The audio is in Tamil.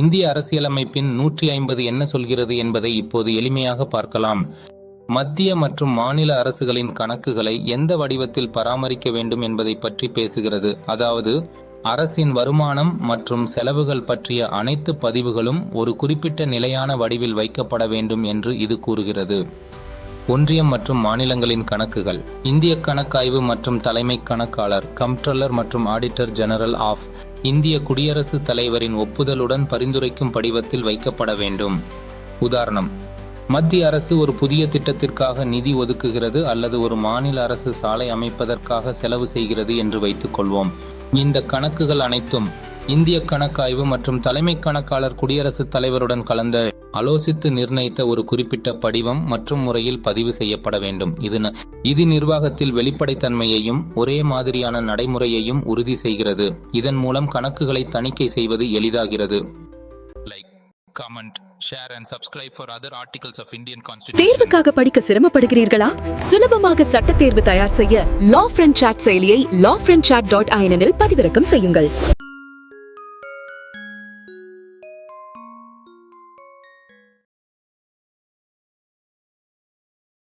இந்திய அரசியலமைப்பின் நூற்றி ஐம்பது என்ன சொல்கிறது என்பதை இப்போது எளிமையாக பார்க்கலாம். மத்திய மற்றும் மாநில அரசுகளின் கணக்குகளை எந்த வடிவத்தில் பராமரிக்க வேண்டும் என்பதை பற்றி பேசுகிறது. அதாவது அரசின் வருமானம் மற்றும் செலவுகள் பற்றிய அனைத்து பதிவுகளும் ஒரு குறிப்பிட்ட நிலையான வடிவில் வைக்கப்பட வேண்டும் என்று இது கூறுகிறது. ஒன்றியம் மற்றும் மாநிலங்களின் கணக்குகள். இந்திய கணக்காய்வு மற்றும் தலைமை கணக்காளர் கம்ப்ட்ரோலர் மற்றும் ஆடிட்டர் ஜெனரல் ஆஃப் இந்திய குடியரசுத் தலைவரின் ஒப்புதலுடன் பரிந்துரைக்கும் படிவத்தில் வைக்கப்பட வேண்டும். உதாரணம் மத்திய அரசு ஒரு புதிய திட்டத்திற்காக நிதி ஒதுக்குகிறது அல்லது ஒரு மாநில அரசு சாலை அமைப்பதற்காக செலவு செய்கிறது என்று வைத்துக்கொள்வோம் இந்த கணக்குகள் அனைத்தும் இந்திய கணக்காய்வு மற்றும் தலைமை கணக்காளர் குடியரசுத் தலைவருடன் கலந்த ஆலோசித்து நிர்ணயித்த ஒரு குறிப்பிட்ட படிவம் மற்றும் முறையில் பதிவு செய்யப்பட வேண்டும். இது இது நிர்வாகத்தில் வெளிப்படைத்தன்மையையும் ஒரே மாதிரியான நடைமுறையையும் உறுதி செய்கிறது. இதன் மூலம் கணக்குகளை தணிக்கை செய்வது எளிதாகிறது. Like comment share and subscribe for other articles of Indian constitution தேர்வுக்காக படிக்க சிரமப்படுகிறீர்களா? சுலபமாக சட்ட தேர்வு தயார் செய்ய லா ஃப்ரெண்ட் சாட் செயலியை லா ஃப்ரெண்ட் சாட் டாட் ஐஎனில் பதிவிறக்கம் செய்யுங்கள்.